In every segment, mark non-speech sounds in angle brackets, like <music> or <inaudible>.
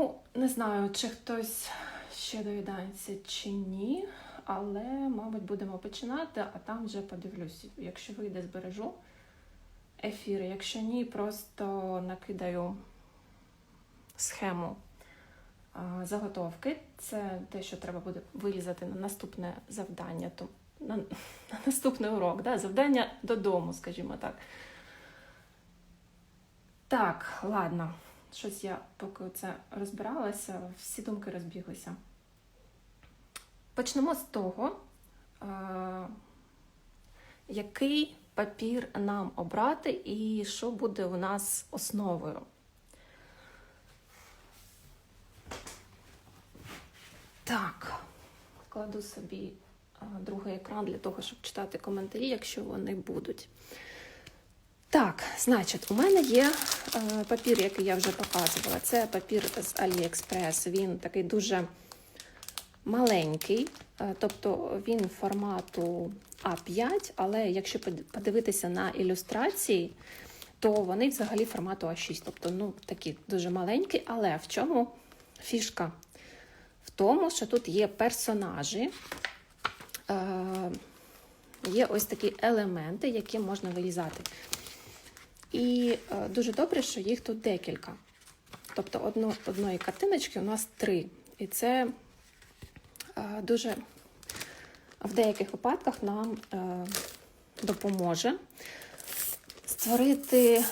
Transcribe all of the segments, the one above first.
Ну, не знаю, чи хтось ще доїдається чи ні, але, мабуть, будемо починати, а там вже подивлюсь. Якщо вийде, збережу ефіри. Якщо ні, просто накидаю схему заготовки. Це те, що треба буде вирізати на наступне завдання, на, на наступний урок, да? завдання додому, скажімо так. Так, ладно. Щось я поки це розбиралася, всі думки розбіглися. Почнемо з того, е, який папір нам обрати і що буде у нас основою. Так, кладу собі е, другий екран для того, щоб читати коментарі, якщо вони будуть. Так, значить, у мене є е, папір, який я вже показувала. Це папір з AliExpress. Він такий дуже маленький, е, тобто він формату А5, але якщо подивитися на ілюстрації, то вони взагалі формату А6. Тобто, ну, такі дуже маленькі, але в чому фішка? В тому, що тут є персонажі. Е, Є ось такі елементи, які можна вирізати. І е, дуже добре, що їх тут декілька. Тобто одно, одної картиночки у нас три. І це е, дуже в деяких випадках нам е, допоможе створити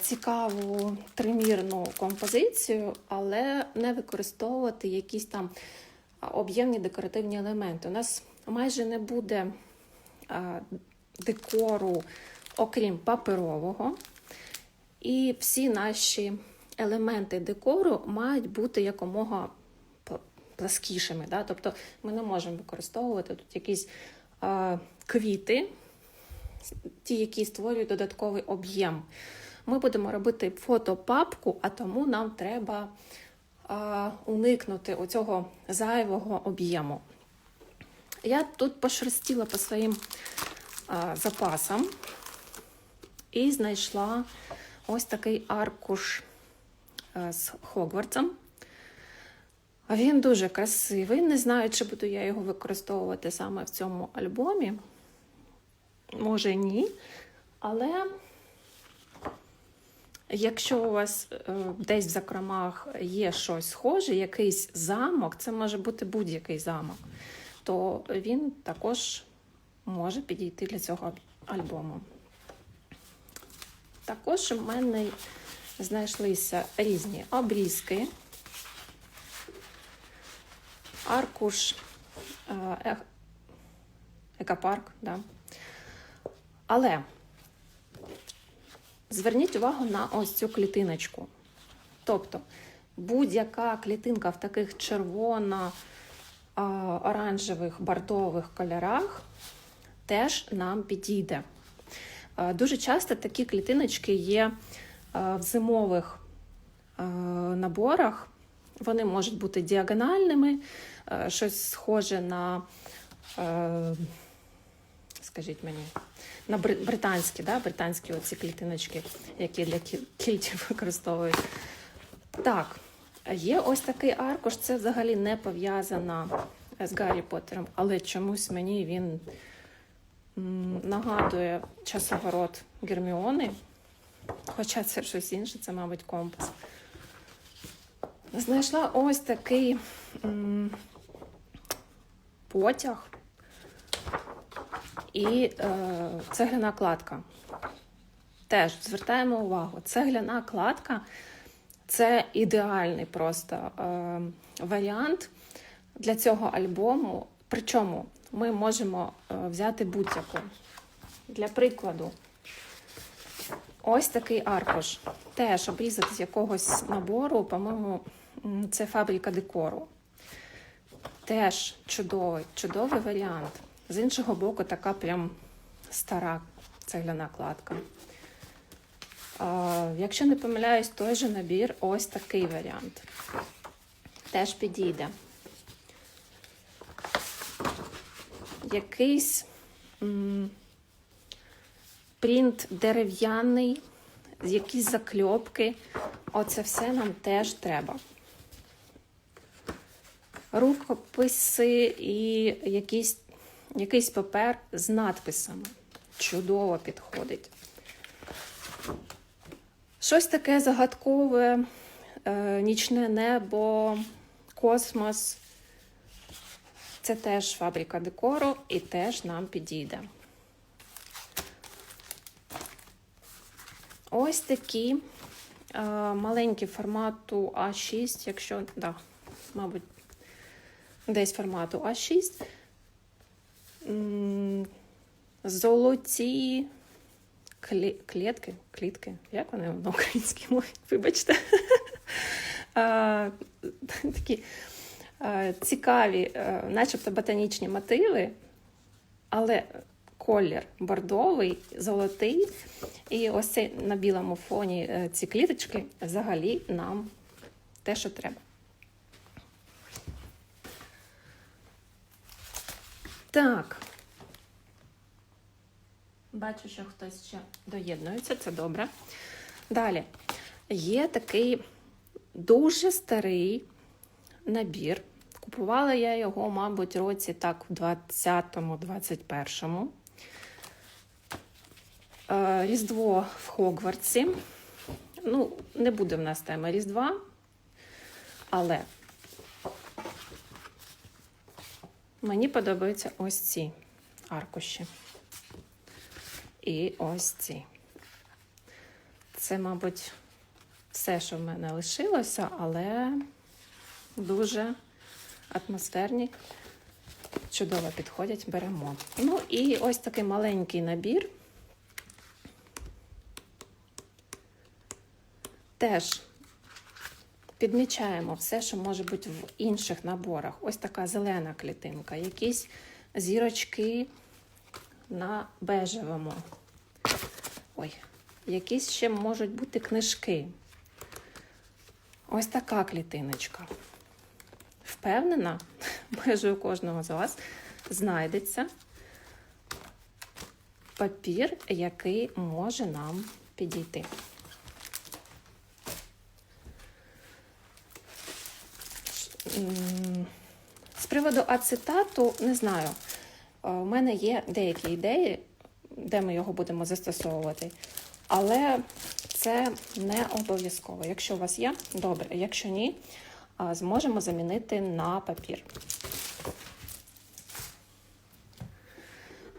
цікаву тримірну композицію, але не використовувати якісь там об'ємні декоративні елементи. У нас майже не буде декору, окрім паперового. І всі наші елементи декору мають бути якомога пла- пласкішими. Да? Тобто ми не можемо використовувати тут якісь е, квіти, ті, які створюють додатковий об'єм. Ми будемо робити фотопапку, а тому нам треба е, уникнути оцього зайвого об'єму. Я тут пошерстіла по своїм е, запасам і знайшла ось такий аркуш е, з Хогвартсом. Він дуже красивий. Не знаю, чи буду я його використовувати саме в цьому альбомі. Може, ні. Але якщо у вас е, десь в закромах є щось схоже, якийсь замок, це може бути будь-який замок, то він також може підійти для цього альбому. Також у мене знайшлися різні обрізки, аркуш е, е- екопарк. Да. Але зверніть увагу на ось цю клітиночку. Тобто будь-яка клітинка в таких червоно оранжевих бордових кольорах теж нам підійде. Е, Дуже часто такі клітиночки є е, в зимових е, наборах. Вони можуть бути діагональними, щось схоже на, скажіть мені, на британські, да? британські оці клітиночки, які для кі- кільтів <laughs> використовують. Так, є ось такий аркуш, це взагалі не пов'язано з Гаррі Поттером, але чомусь мені він нагадує часоворот Герміони, хоча це щось інше, це, мабуть, компас. Знайшла ось такий м, потяг і е, цегляна кладка. Теж звертаємо увагу, цегляна кладка це ідеальний просто е, варіант для цього альбому. Причому ми можемо е, взяти будь-яку. Для прикладу, ось такий аркуш. Теж обрізати з якогось набору, по-моєму, це фабрика декору. Теж чудовий, чудовий варіант. З іншого боку, така прям стара цегляна кладка. Якщо не помиляюсь, той же набір, ось такий варіант. Теж підійде. Якийсь принт дерев'яний, якісь закльопки. Оце все нам теж треба. рукописи і якийсь, якийсь папер з надписами. Чудово підходить. Щось таке загадкове, е, нічне небо, космос. Це теж фабрика декору і теж нам підійде. Ось такі е, маленькі формату А6, якщо, да, мабуть, десь формату А6. Золоті клі, клітки, клітки, як вони на українській мові? Вибачте. <laughs> Такі е, цікаві, е, начебто ботанічні мотиви, але колір бордовий, золотий. І ось цей на білому фоні е, ці кліточки взагалі нам те, що треба. Так. Бачу, що хтось ще доєднується, це добре. Далі. Є такий дуже старий набір. Купувала я його, мабуть, році так в 20-21. Е, Різдво в Хогвартсі. Ну, не буде в нас тема Різдва, але мені подобаються ось ці аркуші. І ось ці. Це, мабуть, все, що в мене лишилося, але дуже атмосферні, чудово підходять, беремо. Ну і ось такий маленький набір. Теж підмічаємо все, що може бути в інших наборах. Ось така зелена клітинка, якісь зірочки на бежевому. Ой, якісь ще можуть бути книжки. Ось така клітиночка. Впевнена, <laughs> майже у кожного з вас знайдеться папір, який може нам підійти. З приводу ацетату, не знаю. Е, У мене є деякі ідеї, де ми його будемо застосовувати, але це не обов'язково. Якщо у вас є, добре. Якщо ні, зможемо замінити на папір.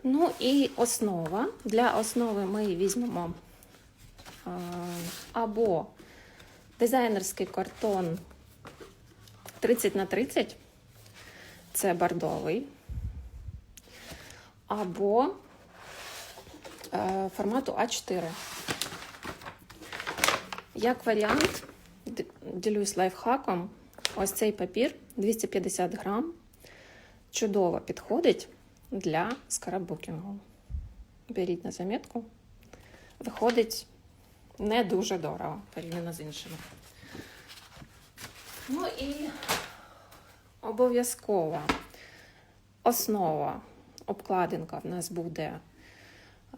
Ну і основа. Для основи ми візьмемо або дизайнерський картон 30 на 30 це бордовий, або е, формату А4. Як варіант, ділюсь лайфхаком. Ось цей папір 250 грам. Чудово підходить для скраббукінгу. Беріть на замітку. Виходить не дуже дорого порівняно з іншими. Ну і обов'язкова основа, обкладинка в нас буде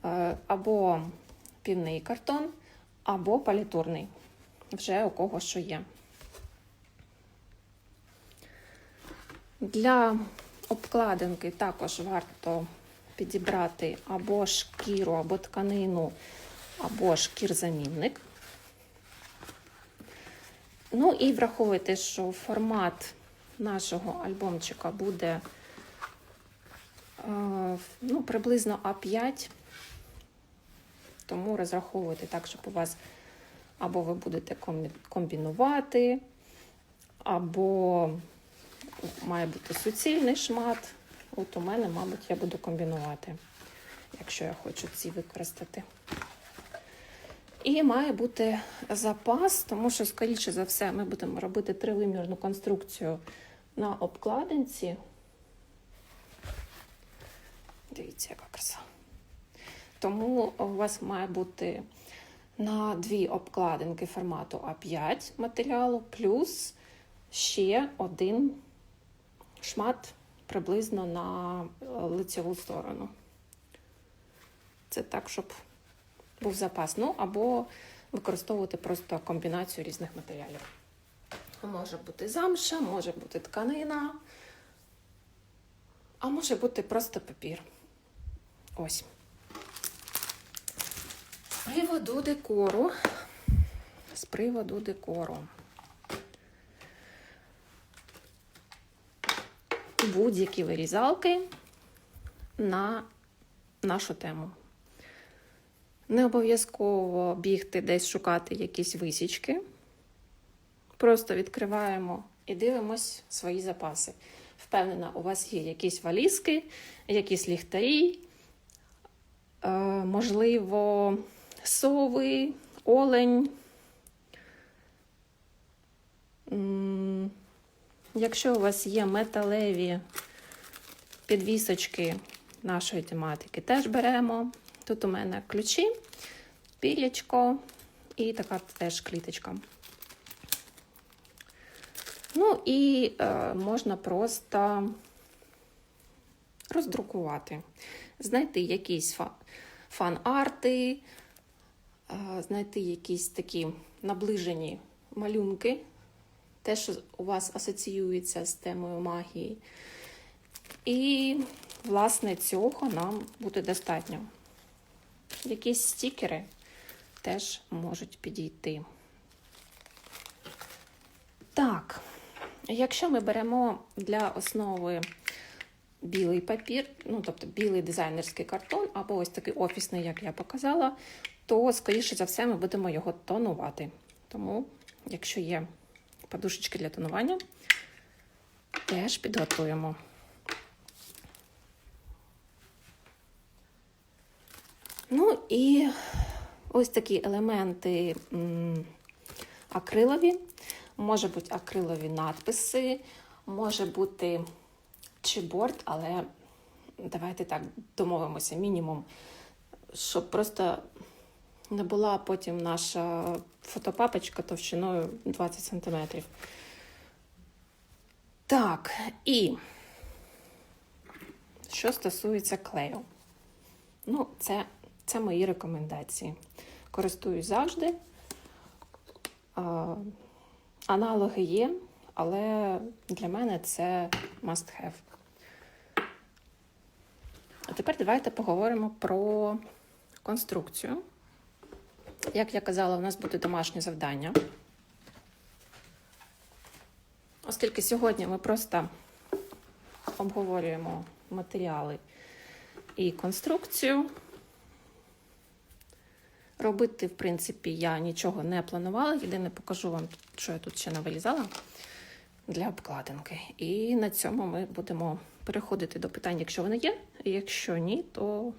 е, або півний картон, або палітурний. Вже у кого що є. Для обкладинки також варто підібрати або шкіру, або тканину, або шкірзамінник. Ну і враховуйте, що формат нашого альбомчика буде е, ну, приблизно А5, тому розраховуйте так, щоб у вас або ви будете комбінувати, або має бути суцільний шмат. От у мене, мабуть, я буду комбінувати, якщо я хочу ці використати. І має бути запас, тому що, скоріше за все, ми будемо робити тривимірну конструкцію на обкладинці. Дивіться, яка краса. Тому у вас має бути на дві обкладинки формату А5 матеріалу, плюс ще один шмат приблизно на е, лицеву сторону. Це так, щоб був запас. Ну, або використовувати просто комбінацію різних матеріалів. Може бути замша, може бути тканина, а може бути просто папір. Ось. З приводу декору. З приводу декору. Будь-які вирізалки на нашу тему. Не обов'язково бігти десь шукати якісь висічки. Просто відкриваємо і дивимось свої запаси. Впевнена, у вас є якісь валізки, якісь ліхтарі, е, можливо, сови, олень. Якщо у вас є металеві підвісочки нашої тематики, теж беремо. Тут у мене ключі, пілечко і така теж кліточка. Ну і е, можна просто роздрукувати, знайти якісь фа- фан-арти, е, знайти якісь такі наближені малюнки, те, що у вас асоціюється з темою магії. І, власне, цього нам буде достатньо. Якісь стікери теж можуть підійти. Так, якщо ми беремо для основи білий папір, ну тобто білий дизайнерський картон, або ось такий офісний, як я показала, то, скоріше за все, ми будемо його тонувати. Тому, якщо є подушечки для тонування, теж підготуємо. Ну і ось такі елементи акрилові. Може бути акрилові надписи, може бути чіборд, але давайте так домовимося, мінімум, щоб просто не була потім наша фотопапочка товщиною 20 см. Так, і що стосується клею. Ну, це, це мої рекомендації. Користуюсь завжди. А, аналоги є, але для мене це must have. А тепер давайте поговоримо про конструкцію. Як я казала, у нас буде домашнє завдання. Оскільки сьогодні ми просто обговорюємо матеріали і конструкцію. Робити, в принципі, я нічого не планувала. Єдине покажу вам, що я тут ще навилізала для обкладинки. І на цьому ми будемо переходити до питань, якщо вони є. Якщо ні, то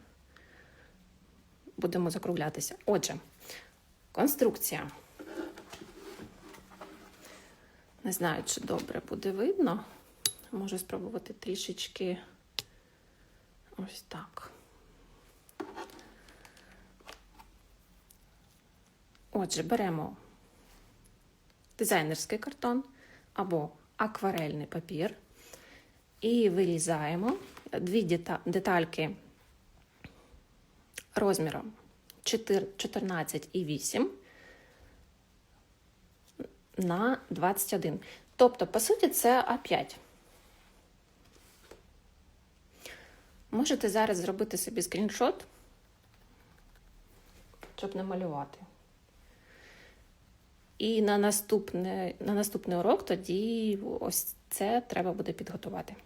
будемо закруглятися. Отже, конструкція. Не знаю, чи добре буде видно. Можу спробувати трішечки ось так. Отже, беремо дизайнерський картон або акварельний папір і вирізаємо дві дета- детальки розміром 14,8 на 21. Тобто, по суті, це А5. Можете зараз зробити собі скріншот, щоб не малювати. І на, наступне, на наступний урок тоді ось це треба буде підготувати.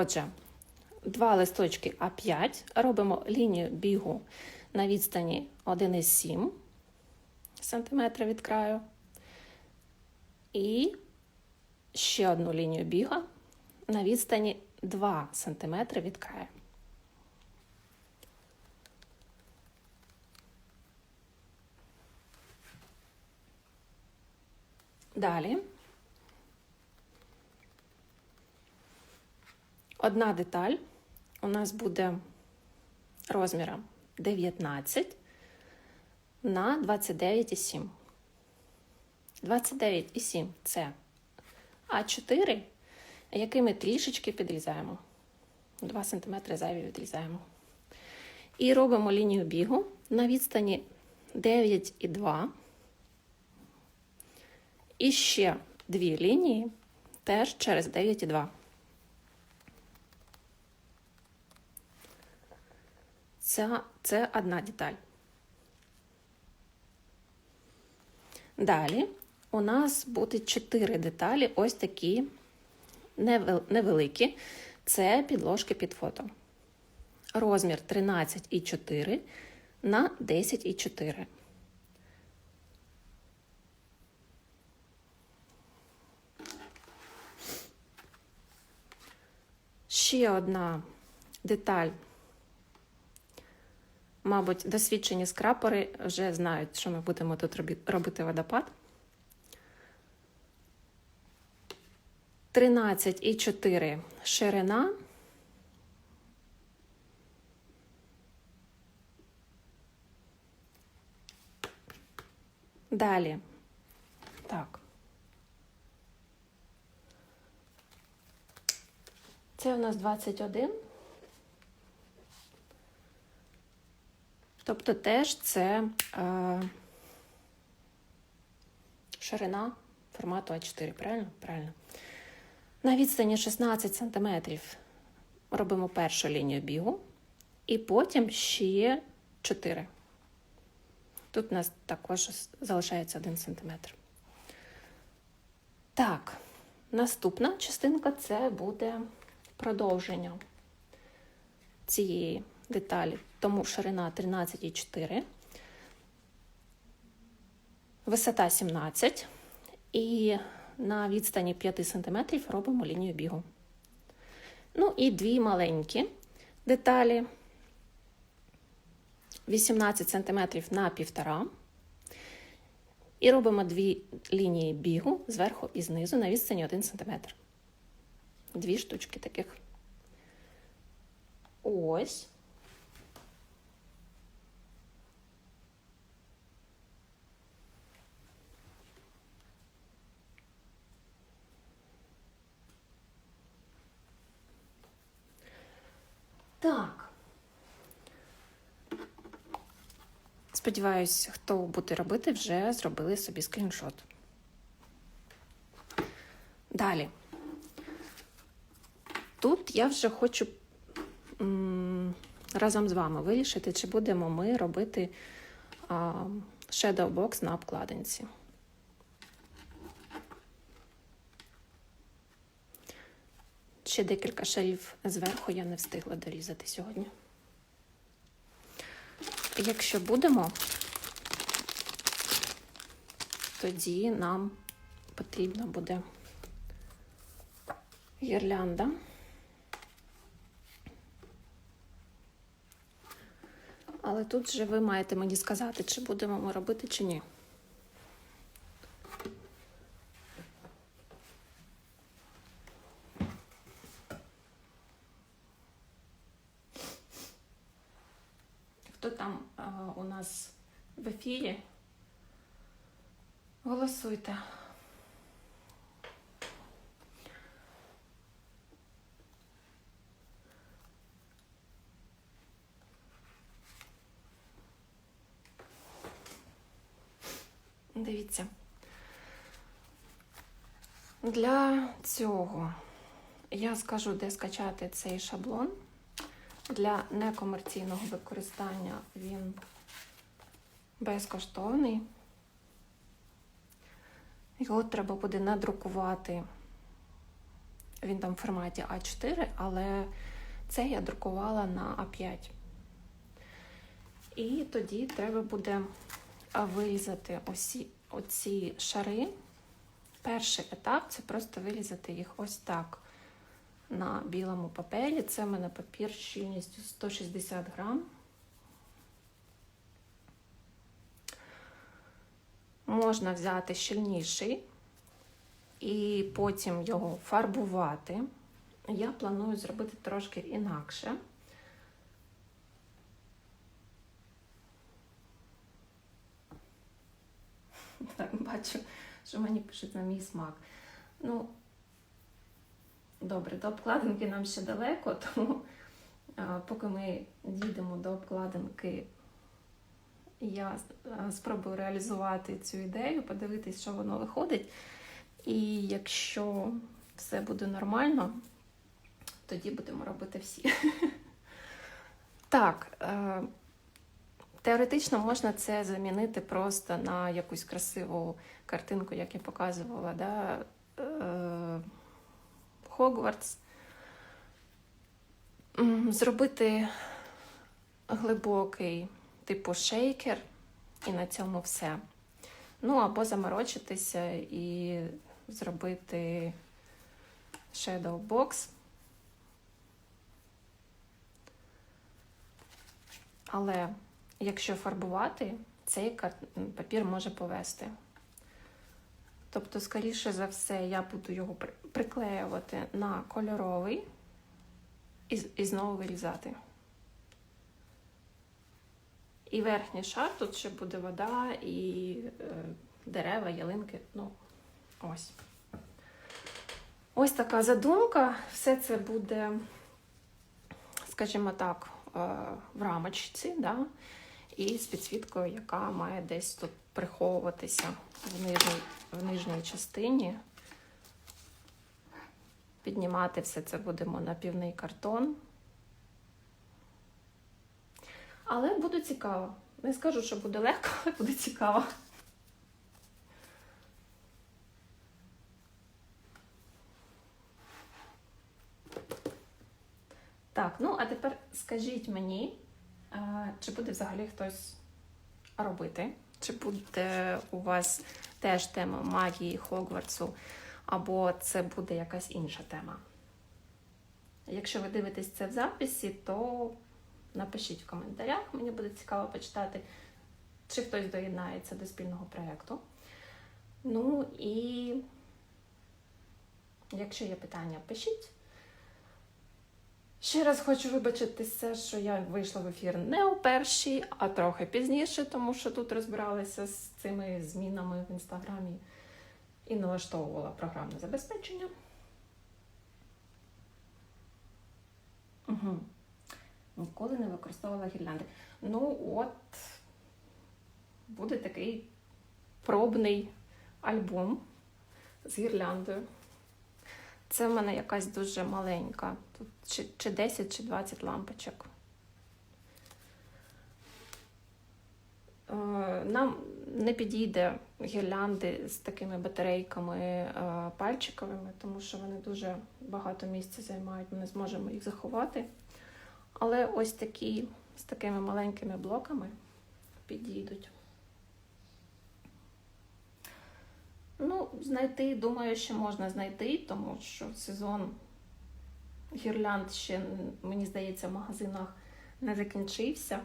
Отже, два листочки А5, робимо лінію бігу на відстані 1,7 см від краю. І ще одну лінію біга на відстані 2 см від краю. Далі. Одна деталь у нас буде розміром 19 на 29,7. 29,7 це А4, який ми трішечки підрізаємо. 2 см зайві відрізаємо. І робимо лінію бігу на відстані 9,2. І ще дві лінії теж через 9,2. Це, це одна деталь. Далі у нас буде 4 деталі, ось такі невеликі. Це підложки під фото. Розмір 13,4 на 10,4. Ще одна деталь. Мабуть, досвідчені скрапери вже знають, що ми будемо тут робити водопад. 13,4 ширина. Далі. Так. Це у нас 21. Тобто теж це е, ширина формату А4, правильно? Правильно. На відстані 16 см робимо першу лінію бігу, і потім ще 4. Тут у нас також залишається 1 см. Так, наступна частинка це буде продовження цієї деталі. Тому ширина 13,4, висота 17 і на відстані 5 см робимо лінію бігу. Ну і дві маленькі деталі. 18 см на 1,5. І робимо дві лінії бігу зверху і знизу на відстані 1 см. Дві штучки таких. Ось. Так. Сподіваюсь, хто буде робити, вже зробили собі скріншот. Далі. Тут я вже хочу разом з вами вирішити, чи будемо ми робити а, shadow box на обкладинці. Ще декілька шарів зверху я не встигла дорізати сьогодні. Якщо будемо, тоді нам потрібна буде гірлянда. Але тут же ви маєте мені сказати, чи будемо ми робити, чи ні. Хто там а, у нас в? Голосуйте. Дивіться. Для цього я скажу, де скачати цей шаблон. Для некомерційного використання він безкоштовний. Його треба буде надрукувати. Він там в форматі А4, але це я друкувала на А5. І тоді треба буде вирізати осі, оці шари. Перший етап це просто вирізати їх ось так на білому папері. Це в мене папір щільністю 160 грам. Можна взяти щільніший і потім його фарбувати. Я планую зробити трошки інакше. <laughs> Так, бачу, що мені пишуть на мій смак. Ну, добре, до обкладинки нам ще далеко, <laughs> тому поки ми дійдемо до обкладинки я е, спробую реалізувати цю ідею, подивитись, що воно виходить. І якщо все буде нормально, тоді будемо робити всі. <laughs> Так, е, теоретично можна це замінити просто на якусь красиву картинку, як я показувала, да? е, Хогвартс. Зробити глибокий, типу шейкер, і на цьому все. Ну, або заморочитися і зробити shadow box. Але якщо фарбувати, цей папір може повести. Тобто, скоріше за все, я буду його приклеювати на кольоровий і, і знову вирізати. І верхній шар тут ще буде вода і е, дерева, ялинки. Ну, ось. Ось така задумка. Все це буде, скажімо так, е, в рамочці, да? і з підсвіткою, яка має десь тут приховуватися в нижній, в нижній частині. Піднімати все це будемо на півний картон. Але буде цікаво. Не скажу, що буде легко, але буде цікаво. Так, ну а тепер скажіть мені, чи буде взагалі хтось робити? Чи буде у вас теж тема магії Хогвартсу, або це буде якась інша тема? Якщо ви дивитесь це в записі, то напишіть в коментарях, мені буде цікаво почитати, чи хтось доєднається до спільного проєкту. Ну і якщо є питання, пишіть. Ще раз хочу вибачитися, що я вийшла в ефір не у першій, а трохи пізніше, тому що тут розбиралася з цими змінами в інстаграмі і налаштовувала програмне забезпечення. Угу. Ніколи не використовувала гірлянди. Ну, от буде такий пробний альбом з гірляндою. Це в мене якась дуже маленька. Тут чи, чи 10, чи 20 лампочок. Е, Нам не підійде гірлянди з такими батарейками е, пальчиковими, тому що вони дуже багато місця займають, ми не зможемо їх заховати. Але ось такі з такими маленькими блоками підійдуть. Ну, знайти, думаю, що можна знайти, тому що сезон гірлянд ще, мені здається, в магазинах не закінчився.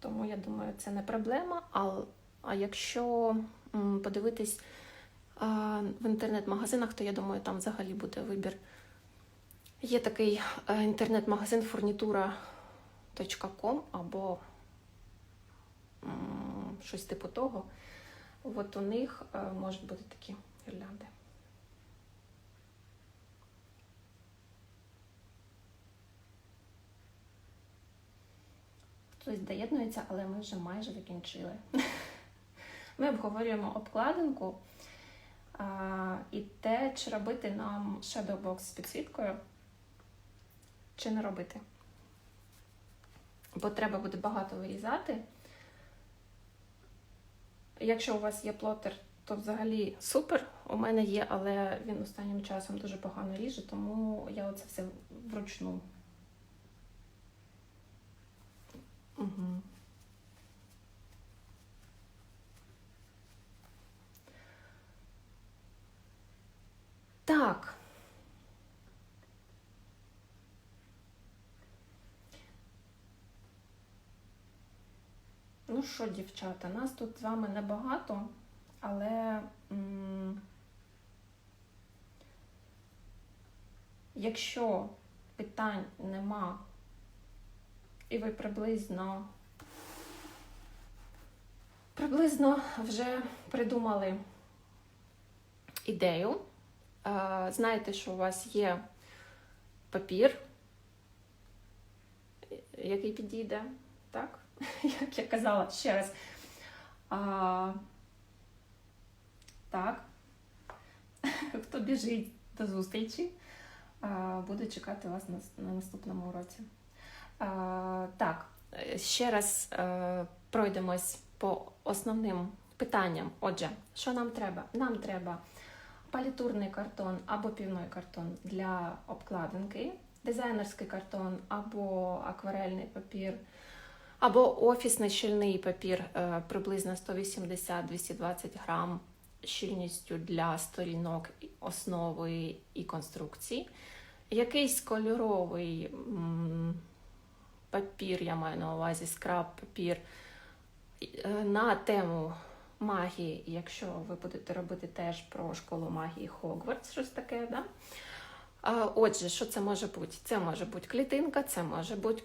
Тому я думаю, це не проблема. А, а якщо подивитись а, в інтернет-магазинах, то я думаю, там взагалі буде вибір. Є такий е, інтернет-магазин furnitura.com або щось типу того. От у них е, можуть бути такі гірлянди. Хтось доєднується, але ми вже майже закінчили. <laughs> Ми обговорюємо обкладинку і те, чи робити нам Shadowbox з підсвіткою, чи не робити. Бо треба буде багато вирізати. Якщо у вас є плотер, то взагалі супер. У мене є, але він останнім часом дуже погано ріже, тому я оце все вручну. Угу. Так. Що, дівчата, нас тут з вами небагато, але м, якщо питань нема, і ви приблизно приблизно вже придумали ідею, е, знаєте, що у вас є папір, який підійде, так? <laughs> Як я казала ще раз. А, так. <laughs> Хто біжить до зустрічі, а, буду чекати вас на, на наступному уроці. А, так, е, ще раз е, пройдемось по основним питанням. Отже, що нам треба? Нам треба палітурний картон або півной картон для обкладинки, дизайнерський картон або акварельний папір, або офісний щільний папір е, приблизно 180-220 грам щільністю для сторінок основи і конструкції. Якийсь кольоровий папір, я маю на увазі скраб папір е, на тему магії, якщо ви будете робити теж про школу магії Хогвартс, щось таке, да? Отже, що це може бути? Це може бути клітинка, це може бути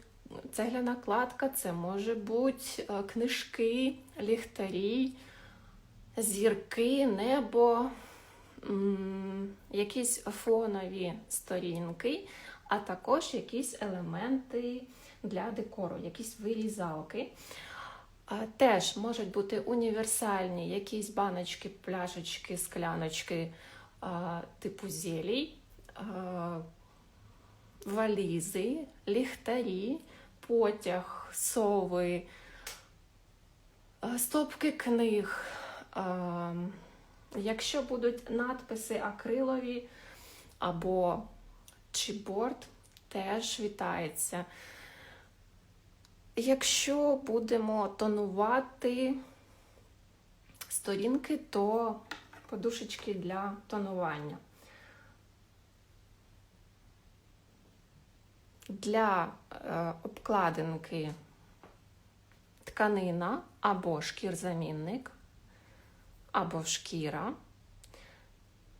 цегляна кладка, це може бути е, книжки, ліхтарі, зірки, небо, якісь фонові сторінки, а також якісь елементи для декору, якісь вирізалки. Теж можуть бути універсальні якісь баночки, пляшечки, скляночки типу зелій, валізи, ліхтарі, потяг, сови, стопки книг. Якщо будуть надписи акрилові або чіпборд, теж вітається. Якщо будемо тонувати сторінки, то подушечки для тонування. Для е, обкладинки тканина або шкірзамінник, або шкіра.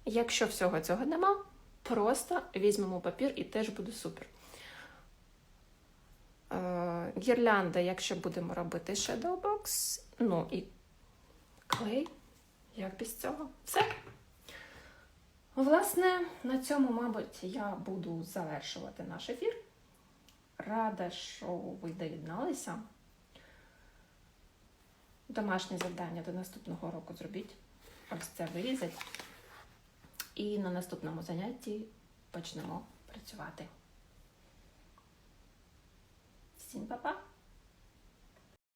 Якщо всього цього нема, просто візьмемо папір і теж буде супер. Е, гірлянда, якщо будемо робити Shadow Box, ну і клей, як без цього. Все. Власне, на цьому, мабуть, я буду завершувати наш ефір. Рада, що ви доєдналися. Домашнє завдання до наступного року зробіть. Ось це вирізать. І на наступному занятті почнемо працювати. Всім па-па!